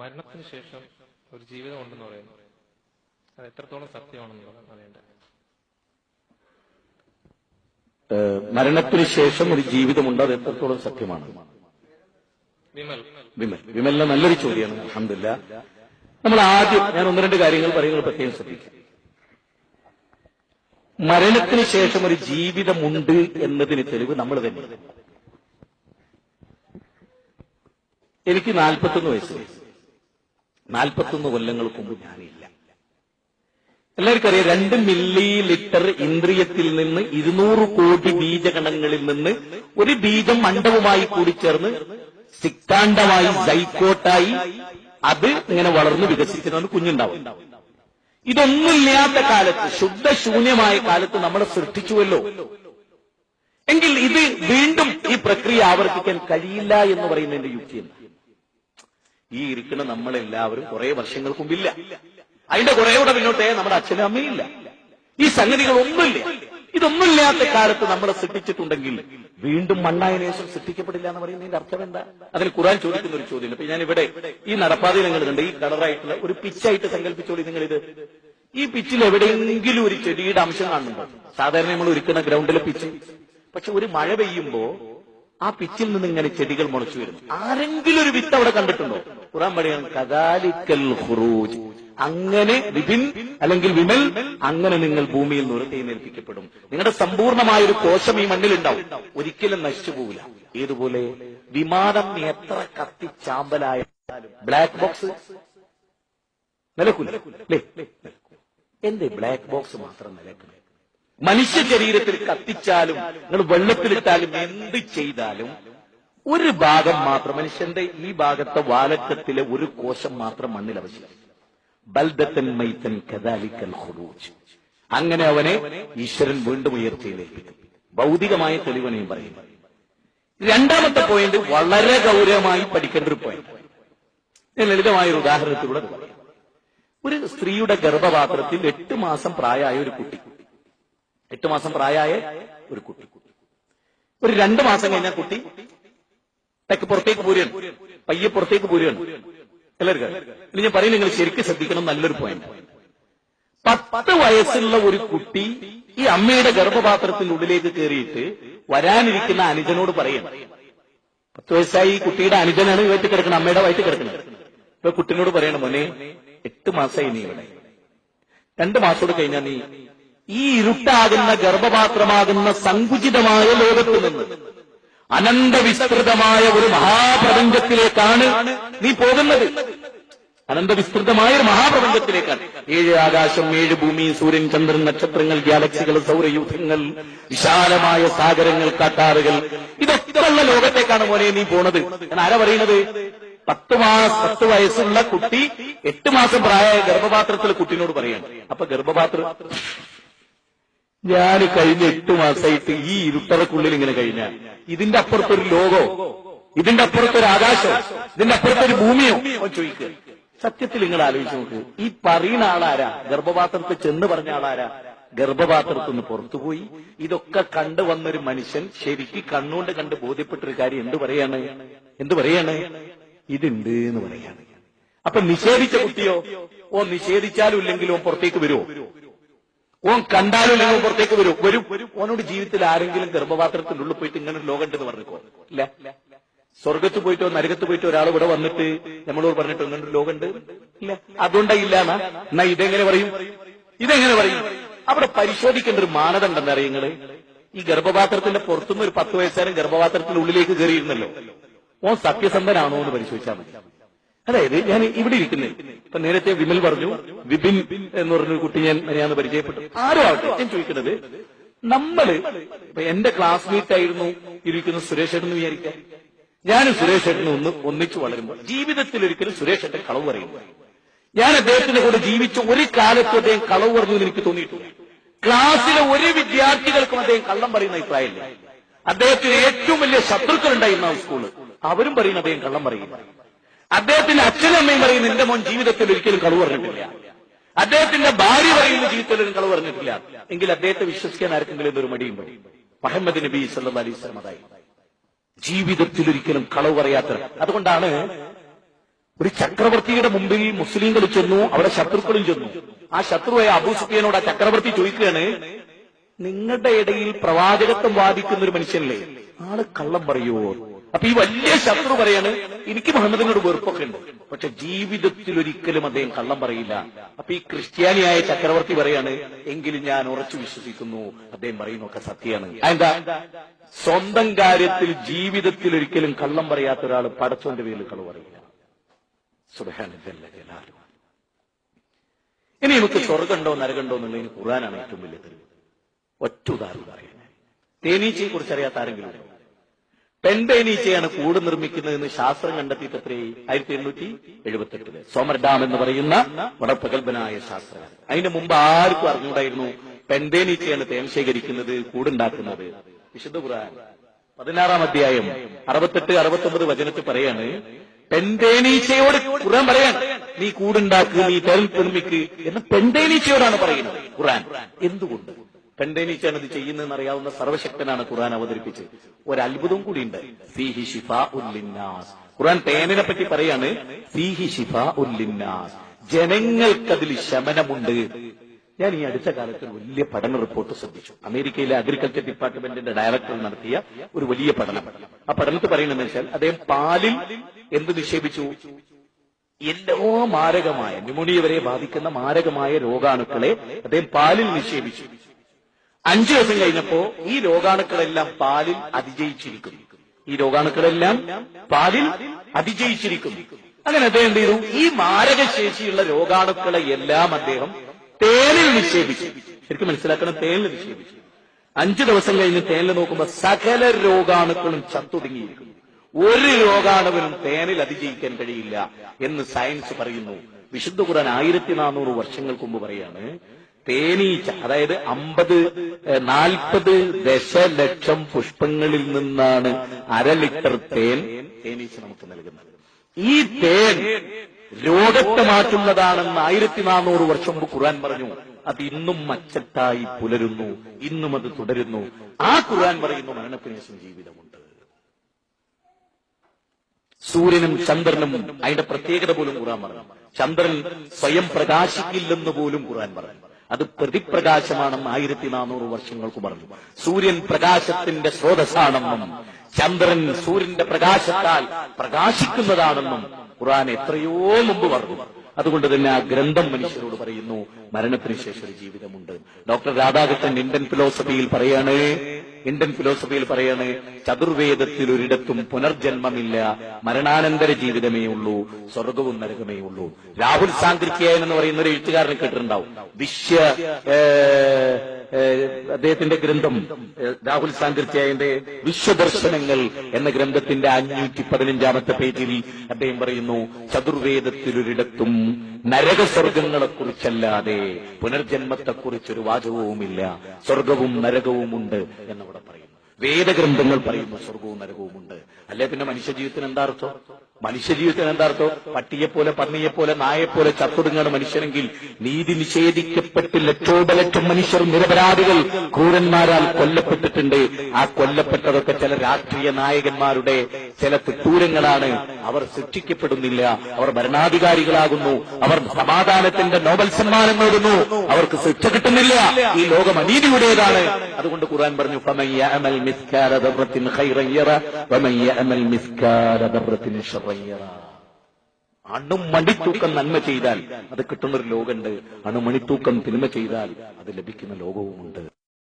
മരണത്തിന് ശേഷം ഒരു ജീവിതം ഉണ്ടെന്ന് പറയുന്നു. അത് എത്രത്തോളം സത്യമാണെന്ന് അറിയേണ്ടത് ഏഹ് മരണത്തിന് ശേഷം ഒരു ജീവിതമുണ്ട് അത് എത്രത്തോളം സത്യമാണ്? വിമൽ. വിമൽ. വിമലിന്റെ നല്ലൊരു ചോദ്യമാണ് അഹമ്മദില്ല നമ്മൾ ആദ്യം ഞാൻ ഒന്ന് രണ്ട് കാര്യങ്ങൾ പറയുന്നത് പ്രത്യേകം ശ്രദ്ധിക്കാം. മരണത്തിന് ശേഷം ഒരു ജീവിതമുണ്ട് എന്നതിന് തെളിവ് നമ്മൾ തന്നെ എനിക്ക് നാൽപ്പത്തൊന്ന് വയസ്സ് വയസ്സ് നാൽപ്പത്തൊന്ന് കൊല്ലങ്ങൾക്ക് മുമ്പ് ഞാനില്ല. എല്ലാവർക്കും അറിയാം രണ്ട് മില്ലി ലിറ്റർ ഇന്ദ്രിയത്തിൽ നിന്ന് ഇരുന്നൂറ് കോടി ബീജഗണങ്ങളിൽ നിന്ന് ഒരു ബീജം കൂടി കൂടിച്ചേർന്ന് സിക്കാണ്ടമായി സൈക്കോട്ടായി അത് ഇങ്ങനെ വളർന്ന് വികസിക്കുന്നതാണ് കുഞ്ഞുണ്ടാവും. ഇതൊന്നുമില്ലാത്ത കാലത്ത് ശുദ്ധശൂന്യമായ കാലത്ത് നമ്മളെ സൃഷ്ടിച്ചുവല്ലോ. എങ്കിൽ ഇത് വീണ്ടും ഈ പ്രക്രിയ ആവർത്തിക്കാൻ കഴിയില്ല എന്ന് പറയുന്നതിന്റെ യുക്തി എന്താ ഈ ഇരിക്കുന്ന നമ്മളെല്ലാവരും കുറെ വർഷങ്ങൾക്ക് മുമ്പില്ല. അതിന്റെ കുറെ കൂടെ പിന്നോട്ടേ നമ്മുടെ അച്ഛനും അമ്മയില്ല ഈ സംഗതികൾ ഒന്നുമില്ല ഇതൊന്നുമില്ലാത്ത കാലത്ത് നമ്മളെ സൃഷ്ടിച്ചിട്ടുണ്ടെങ്കിൽ വീണ്ടും മണ്ണായതിനു ശേഷം സൃഷ്ടിക്കപ്പെടില്ല എന്ന് പറയുന്നതിന്റെ അർത്ഥം എന്താ? അതിൽ ഖുറാൻ ചോദിക്കുന്ന ഒരു ചോദ്യം ഇപ്പൊ ഞാൻ ഇവിടെ ഈ നടപ്പാതയിൽ നിങ്ങൾ കണ്ട് ഈ കളറായിട്ടുള്ള ഒരു പിച്ചായിട്ട് സങ്കല്പിച്ചോളി നിങ്ങൾ ഇത് ഈ പിച്ചിൽ എവിടെയെങ്കിലും ഒരു ചെടിയുടെ അംശം കാണുന്നുണ്ടോ? സാധാരണ നമ്മൾ ഒരുക്കുന്ന ഗ്രൗണ്ടിലെ പിച്ച്. പക്ഷെ ഒരു മഴ പെയ്യുമ്പോ ആ പിച്ചിൽ നിന്ന് ഇങ്ങനെ ചെടികൾ മുളച്ചു വരുന്നു. ആരെങ്കിലും ഒരു വിത്ത് അവിടെ കണ്ടിട്ടുണ്ടോ? ഖുറാൻ പറയാണ് കദാലിക്കൽ ഹുറൂജ് അങ്ങനെ വിപിൻ അല്ലെങ്കിൽ വിമൽ അങ്ങനെ നിങ്ങൾ ഭൂമിയിൽ നിന്ന് എഴുന്നേൽപ്പിക്കപ്പെടും നിങ്ങളുടെ സമ്പൂർണമായ ഒരു കോശം ഈ മണ്ണിലുണ്ടാവും. ഒരിക്കലും നശിച്ചു പോവില്ല. ഏതുപോലെ? വിമാനം എത്ര കത്തിച്ചാമ്പലായാലും ബ്ലാക്ക് ബോക്സ് നിലക്കൂല. അല്ലേ എന്റെ ബ്ലാക്ക് ബോക്സ് മാത്രം നിലക്കുന്നത് മനുഷ്യ ശരീരത്തിൽ കത്തിച്ചാലും നിങ്ങൾ വെള്ളത്തിലിട്ടാലും എന്ത് ചെയ്താലും ഒരു ഭാഗം മാത്രം മനുഷ്യന്റെ ഈ ഭാഗത്തെ വാലറ്റത്തിലെ ഒരു കോശം മാത്രം മണ്ണിൽ അവശേഷിക്കും. ബൽദത്തൻ അങ്ങനെ അവനെ ഈശ്വരൻ വീണ്ടും ഉയർച്ചയിലേൽപ്പിക്കും ഭൗതികമായ തെളിവനെയും പറയും രണ്ടാമത്തെ പോയിന്റ് വളരെ ഗൗരവമായി പഠിക്കേണ്ട ഒരു പോയിന്റ് ഞാൻ ലളിതമായ ഒരു ഉദാഹരണത്തിലൂടെ ഒരു സ്ത്രീയുടെ ഗർഭപാത്രത്തിൽ എട്ട് മാസം പ്രായമായ ഒരു കുട്ടി എട്ട് മാസം പ്രായമായ ഒരു കുട്ടി. ഒരു രണ്ട് മാസം കഴിഞ്ഞ കുട്ടി തെക്ക് പുറത്തേക്ക് പൂരുകയാണ്. പയ്യെ പുറത്തേക്ക് പൂരുകയാണ്. എല്ലാവർക്കും ഇനി ഞാൻ പറയും നിങ്ങൾ ശരിക്കും ശ്രദ്ധിക്കണം നല്ലൊരു പോയിന്റ് പത്ത് വയസ്സുള്ള ഒരു കുട്ടി ഈ അമ്മയുടെ ഗർഭപാത്രത്തിനുള്ളിലേക്ക് കയറിയിട്ട് വരാനിരിക്കുന്ന അനുജനോട് പറയും പത്ത് വയസ്സായി കുട്ടിയുടെ അനുജനാണ് വയറ്റി കിടക്കുന്നത് അമ്മയുടെ വയറ്റി കിടക്കുന്നത്. ഇപ്പൊ കുട്ടിനോട് പറയണം മോനെ എട്ട് മാസമായി നീ ഇവിടെ. രണ്ട് മാസത്തോട് കഴിഞ്ഞാൽ നീ ഈ ഇരുട്ടാകുന്ന ഗർഭപാത്രമാകുന്ന സങ്കുചിതമായ ലോകത്തിൽ നിന്ന് അനന്തവിസ്തൃതമായ ഒരു മഹാപ്രപഞ്ചത്തിലേക്കാണ് നീ പോകുന്നത്. അനന്തവിസ്തൃതമായ ഒരു മഹാപ്രപഞ്ചത്തിലേക്കാണ്. ഏഴ് ആകാശം ഏഴ് ഭൂമി സൂര്യൻ ചന്ദ്രൻ നക്ഷത്രങ്ങൾ ഗാലക്സികൾ സൗരയൂഥങ്ങൾ വിശാലമായ സാഗരങ്ങൾ കാട്ടാറുകൾ. ഇതൊക്കെ ഉള്ള ലോകത്തേക്കാണ് മോനെ നീ പോണത്. ഞാൻ ആരാ പറയുന്നത്? പത്ത് മാസം പത്ത് വയസ്സുള്ള കുട്ടി എട്ട് മാസം പ്രായ ഗർഭപാത്രത്തിൽ കുട്ടിനോട് പറയാണ്. അപ്പൊ ഗർഭപാത്രം ഞാൻ കഴിഞ്ഞ എട്ട് മാസമായിട്ട് ഈ ഇരുട്ടറക്കുള്ളിൽ ഇങ്ങനെ കഴിഞ്ഞ. ഇതിന്റെ അപ്പുറത്തൊരു ലോകോ ഇതിന്റെ അപ്പുറത്തൊരു ആകാശോ ഇതിന്റെ അപ്പുറത്തൊരു ഭൂമിയോ? ചോദിക്കുക സത്യത്തിൽ നിങ്ങൾ ആലോചിച്ചു നോക്ക്. ഈ പറയുന്ന ആളാരാ? ഗർഭപാത്രത്തിൽ ചെന്ന് പറഞ്ഞ ആളാരാ? ഗർഭപാത്രത്തിൽ നിന്ന് പുറത്തുപോയി. ഇതൊക്കെ കണ്ടു വന്നൊരു മനുഷ്യൻ ശരിക്ക് കണ്ണുകൊണ്ട് കണ്ട് ബോധ്യപ്പെട്ടൊരു കാര്യം എന്ത് പറയാണ്? എന്ത് പറയാണ്? ഇതുണ്ട് എന്ന് പറയാണ്. അപ്പൊ നിഷേധിച്ച കുട്ടിയോ ഓ നിഷേധിച്ചാലും ഇല്ലെങ്കിലും പുറത്തേക്ക് വരുമോ ഓൻ കണ്ടാലും നിങ്ങൾ പുറത്തേക്ക് വരും. വരും. ഓനോട് ജീവിതത്തിൽ ആരെങ്കിലും ഗർഭപാത്രത്തിന്റെ ഉള്ളിൽ പോയിട്ട് ഇങ്ങനെ ലോകം ഉണ്ടെന്ന് പറഞ്ഞിക്കോ? ഇല്ല. സ്വർഗത്ത് പോയിട്ടോ നരകത്ത് പോയിട്ടോ ഒരാൾ ഇവിടെ വന്നിട്ട് നമ്മളോട് പറഞ്ഞിട്ടോ ഇങ്ങനെ ലോകം ഉണ്ട്? ഇല്ല. അതുകൊണ്ടാ ഇല്ല എന്നാ? ഇതെങ്ങനെ പറയും? ഇതെങ്ങനെ പറയും? അവിടെ പരിശോധിക്കേണ്ട ഒരു മാനദണ്ഡം അറിയങ്ങൾ ഈ ഗർഭപാത്രത്തിന്റെ പുറത്തുനിന്ന് ഒരു പത്ത് വയസ്സുകാരൻ ഗർഭപാത്രത്തിന്റെ ഉള്ളിലേക്ക് കയറിയിരുന്നല്ലോ. ഓൻ സത്യസന്ധനാണോ എന്ന് പരിശോധിച്ചാൽ മതി. അതായത് ഞാൻ ഇവിടെ ഇരിക്കുന്നത് ഇപ്പൊ നേരത്തെ വിമൽ പറഞ്ഞു വിപിൻ എന്ന് പറഞ്ഞൊരു കുട്ടി ഞാൻ മര്യാദ പരിചയപ്പെട്ടു. ആരും ആവട്ടെ ഞാൻ ചോദിക്കുന്നത് നമ്മൾ ഇപ്പൊ എന്റെ ക്ലാസ്മേറ്റ് ആയിരുന്നു ഇരിക്കുന്ന സുരേഷ് ഏട്ടൻ വിചാരിക്കാം. ഞാൻ സുരേഷ് ഏട്ടനും ഒന്ന് ഒന്നിച്ചു വളരുമ്പോൾ ജീവിതത്തിൽ ഒരിക്കലും സുരേഷ് ഏട്ടൻ കളവ് പറയുന്നു ഞാൻ അദ്ദേഹത്തിന്റെ കൂടെ ജീവിച്ച ഒരു കാലത്തും അദ്ദേഹം കളവ് പറഞ്ഞു എന്ന് എനിക്ക് തോന്നിയിട്ടില്ല. ക്ലാസ്സിലെ ഒരു വിദ്യാർത്ഥികൾക്കും അദ്ദേഹം കള്ളം പറയുന്ന അഭിപ്രായമില്ല. അദ്ദേഹത്തിന് ഏറ്റവും വലിയ ശത്രുക്കൾ ഉണ്ടായിരുന്ന സ്കൂൾ. അവരും പറയുന്ന അദ്ദേഹം കള്ളം പറയില്ല. അദ്ദേഹത്തിന്റെ അച്ഛനും അമ്മയും പറയും നിന്റെ മോൻ ജീവിതത്തിൽ ഒരിക്കലും കളവ് പറഞ്ഞിട്ടില്ല. അദ്ദേഹത്തിന്റെ ഭാര്യ പറയുന്ന ജീവിതത്തിൽ ഒരു കളവ് പറഞ്ഞിട്ടില്ല. എങ്കിൽ അദ്ദേഹത്തെ വിശ്വസിക്കാൻ ആർക്കെങ്കിലും മടിയും മടിയുണ്ടോ? മുഹമ്മദ് നബി സല്ലാ അലൈഹി സ്വലം അതായി. ജീവിതത്തിൽ ഒരിക്കലും കളവ് പറയാത്ത അതുകൊണ്ടാണ് ഒരു ചക്രവർത്തിയുടെ മുമ്പിൽ മുസ്ലിങ്ങൾ ചെന്നു അവിടെ ശത്രുക്കളും ചെന്നു. ആ ശത്രുവായ അബൂ സുഫിയനോട് ആ ചക്രവർത്തി ചോദിക്കുകയാണ് നിങ്ങളുടെ ഇടയിൽ പ്രവാചകത്വം വാദിക്കുന്ന ഒരു മനുഷ്യനല്ലേ? ആൾ കള്ളം പറയുവോ അപ്പൊ ഈ വലിയ ശത്രു പറയാണ് എനിക്ക് മുഹമ്മദിനോട് വെറുപ്പൊക്കെ ഉണ്ട്. പക്ഷെ ജീവിതത്തിൽ ഒരിക്കലും അദ്ദേഹം കള്ളം പറയില്ല. അപ്പൊ ഈ ക്രിസ്ത്യാനിയായ ചക്രവർത്തി പറയാണ് എങ്കിലും ഞാൻ ഉറച്ചു വിശ്വസിക്കുന്നു. അദ്ദേഹം പറയുന്നൊക്കെ സത്യമാണ്. എന്താ സ്വന്തം കാര്യത്തിൽ ജീവിതത്തിൽ ഒരിക്കലും കള്ളം പറയാത്ത ഒരാൾ പടച്ചോന്റെ പേരിൽ കളവ് പറയില്ല. ഇനി നമുക്ക് സ്വർഗമുണ്ടോ നരകമുണ്ടോ എന്നുള്ളതിന് ഖുർആനാണ് ഏറ്റവും വലിയ തെളിവ്. ഒറ്റ ഉദാഹരണം പറയുന്നത് തേനീച്ചയെ കുറിച്ച് അറിയാത്ത ആരെങ്കിലും ഉണ്ടോ കൂട് നിർമ്മിക്കുന്നതെന്ന് ശാസ്ത്രം കണ്ടെത്തിയിട്ട് എത്രയായി ആയിരത്തി എണ്ണൂറ്റി എഴുപത്തെട്ടിൽ സോമർ ഡാം എന്ന് പറയുന്ന വളരെ ശാസ്ത്രം അതിന് മുമ്പ് ആർക്കും അറിഞ്ഞുകൂടായിരുന്നു പെൺപേനീച്ചയാണ് തേൻ ശേഖരിക്കുന്നത് കൂടുണ്ടാക്കുന്നത്. വിശുദ്ധ ഖുർആൻ പതിനാറാം അധ്യായം അറുപത്തെട്ട് അറുപത്തൊമ്പത് വചനത്തിൽ പറയാണ് പെൺതേനീച്ചയോട് ഖുർആൻ പറയാണ് നീ കൂടുണ്ടാക്കുക നീ തേൻ നിർമ്മിക്ക് എന്ന് പെൺതേനീച്ചയോടാണ് പറയുന്നത് ഖുർആൻ. എന്തുകൊണ്ട്? പെൺതേനീച്ചാണ് ഇത് ചെയ്യുന്നതെന്ന് അറിയാവുന്ന സർവശക്തനാണ് ഖുർആൻ അവതരിപ്പിച്ചത്. ഒരു അത്ഭുതം കൂടിയുണ്ട്. ഫീഹി ഷിഫാ ഖുർആൻ തേനിനെ പറ്റി പറയാണ്. ഫീഹി ഷിഫാ ജനങ്ങൾക്കതിൽ ശമനമുണ്ട്. ഞാൻ ഈ അടുത്ത കാലത്ത് വലിയ പഠന റിപ്പോർട്ട് ശ്രദ്ധിച്ചു. അമേരിക്കയിലെ അഗ്രികൾച്ചർ ഡിപ്പാർട്ട്മെന്റിന്റെ ഡയറക്ടർ നടത്തിയ ഒരു വലിയ പഠനം. ആ പഠനത്തിൽ പറയുന്നതെന്ന് വെച്ചാൽ അദ്ദേഹം പാലിൽ എന്ത് നിക്ഷേപിച്ചു? എല്ലാ മാരകമായ ന്യൂമോണിയ വരെ ബാധിക്കുന്ന മാരകമായ രോഗാണുക്കളെ അദ്ദേഹം പാലിൽ നിക്ഷേപിച്ചു. അഞ്ചു ദിവസം കഴിഞ്ഞപ്പോ ഈ രോഗാണുക്കളെല്ലാം പാലിൽ അതിജയിച്ചിരിക്കുന്നു. ഈ രോഗാണുക്കളെല്ലാം പാലിൽ അതിജയിച്ചിരിക്കുന്നു. അങ്ങനെ അദ്ദേഹം എന്ത് ചെയ്തു? ഈ മാരകശേഷിയുള്ള രോഗാണുക്കളെ എല്ലാം അദ്ദേഹം തേനിൽ നിക്ഷേപിച്ചു. ശരിക്കും മനസ്സിലാക്കണം തേനിൽ നിക്ഷേപിച്ചു. അഞ്ചു ദിവസം കഴിഞ്ഞ് തേനിൽ നോക്കുമ്പോൾ സകല രോഗാണുക്കളും ചത്തൊടുങ്ങിയിരിക്കുന്നു ഒരു രോഗാണുവിനും തേനിൽ അതിജയിക്കാൻ കഴിയില്ല എന്ന് സയൻസ് പറയുന്നു. വിശുദ്ധ കുറാൻ ആയിരത്തി നാനൂറ് വർഷങ്ങൾക്ക് മുമ്പ് പറയാണ് തേനീച്ച അതായത് അമ്പത് നാൽപ്പത് ദശലക്ഷം പുഷ്പങ്ങളിൽ നിന്നാണ് അര ലിറ്റർ തേൻ തേനീച്ച നമുക്ക് നൽകുന്നത്. ഈ തേൻ രോഗത്തെ മാറ്റുന്നതാണെന്ന് ആയിരത്തി നാനൂറ് വർഷം മുമ്പ് ഖുർആൻ പറഞ്ഞു. അത് ഇന്നും മച്ചട്ടായി പുലരുന്നു ഇന്നും അത് തുടരുന്നു. ആ ഖുർആൻ പറയുന്നു മരണത്തിന് ശേഷം ജീവിതമുണ്ട്. സൂര്യനും ചന്ദ്രനും അതിന്റെ പ്രത്യേകത പോലും ഖുർആൻ പറഞ്ഞു. ചന്ദ്രൻ സ്വയം പ്രകാശിക്കില്ലെന്ന് പോലും ഖുർആൻ പറഞ്ഞു. അത് പ്രതിപ്രകാശമാണെന്ന് ആയിരത്തി നാനൂറ് വർഷങ്ങൾക്ക് പറഞ്ഞു. സൂര്യൻ പ്രകാശത്തിന്റെ സ്രോതസ്സാണെന്നും ചന്ദ്രൻ സൂര്യന്റെ പ്രകാശത്താൽ പ്രകാശിക്കുന്നതാണെന്നും ഖുർആൻ എത്രയോ മുമ്പ് പറഞ്ഞു. അതുകൊണ്ട് തന്നെ ആ ഗ്രന്ഥം മനുഷ്യരോട് പറയുന്നു മരണത്തിന് ശേഷം ഒരു ജീവിതമുണ്ട്. ഡോക്ടർ രാധാകൃഷ്ണൻ ഇന്ത്യൻ ഫിലോസഫിയിൽ പറയാണ് ഇന്ത്യൻ ഫിലോസഫിയിൽ പറയാണ് ചതുർവേദത്തിൽ ഒരിടത്തും പുനർജന്മമില്ല മരണാനന്തര ജീവിതമേ ഉള്ളൂ സ്വർഗവും നരകമേ ഉള്ളൂ. രാഹുൽ സാങ്കൃത്യായൻ എന്ന് പറയുന്ന ഒരു എഴുത്തുകാരനെ കേട്ടിട്ടുണ്ടാവും. വിശ്വ അദ്ദേഹത്തിന്റെ ഗ്രന്ഥം രാഹുൽ സാങ്കൃത്യായന്റെ വിശ്വദർശനങ്ങൾ എന്ന ഗ്രന്ഥത്തിന്റെ അഞ്ഞൂറ്റി പതിനഞ്ചാമത്തെ പേജിൽ അദ്ദേഹം പറയുന്നു ചതുർവേദത്തിൽ ചതുർവേദത്തിലൊരിടത്തും നരകസ്വർഗങ്ങളെ കുറിച്ചല്ലാതെ പുനർജന്മത്തെക്കുറിച്ചൊരു വാചകവുമില്ല സ്വർഗവും നരകവും ഉണ്ട് എന്നവിടെ പറയുന്നു. വേദഗ്രന്ഥങ്ങൾ പറയുന്നു സ്വർഗവും നരകവും ഉണ്ട്. അല്ലെ പിന്നെ മനുഷ്യജീവിതത്തിന് എന്താ അർത്ഥം? മനുഷ്യജീവിതത്തിന് എന്താ അർത്ഥം? പട്ടിയെപ്പോലെ പന്നിയെപ്പോലെ നായെപ്പോലെ ചത്തൊടുങ്ങാണ് മനുഷ്യനെങ്കിൽ നീതി നിഷേധിക്കപ്പെട്ട് ലക്ഷോപലക്ഷം മനുഷ്യർ നിരപരാധികൾ ക്രൂരന്മാരാൽ കൊല്ലപ്പെട്ടിട്ടുണ്ട്. ആ കൊല്ലപ്പെട്ടതൊക്കെ ചില രാഷ്ട്രീയ നായകന്മാരുടെ ചില തിട്ടൂരങ്ങളാണ് അവർ സൃഷ്ടിക്കപ്പെടുന്നില്ല. അവർ ഭരണാധികാരികളാകുന്നു. അവർ സമാധാനത്തിന്റെ നോബൽ സമ്മാനം നേടുന്നു. അവർക്ക് ശിക്ഷ കിട്ടുന്നില്ല. ഈ ലോകം അനീതിയുടേതാണ്. അതുകൊണ്ട് ഖുർആൻ പറഞ്ഞു യഅമൽ മിസ്കാല ദർറത്തിൻ ഖൈറൻ വമൻ യഅമൽ മിസ്കാല ദർറത്തിൻ ശർറൻ യറ." അണുമണിത്തൂക്കം നന്മ ചെയ്താൽ അത് കിട്ടുന്നൊരു ലോകമുണ്ട്. അണുമണിത്തൂക്കം തിന്മ ചെയ്താൽ അത് ലഭിക്കുന്ന ലോകവുമുണ്ട്.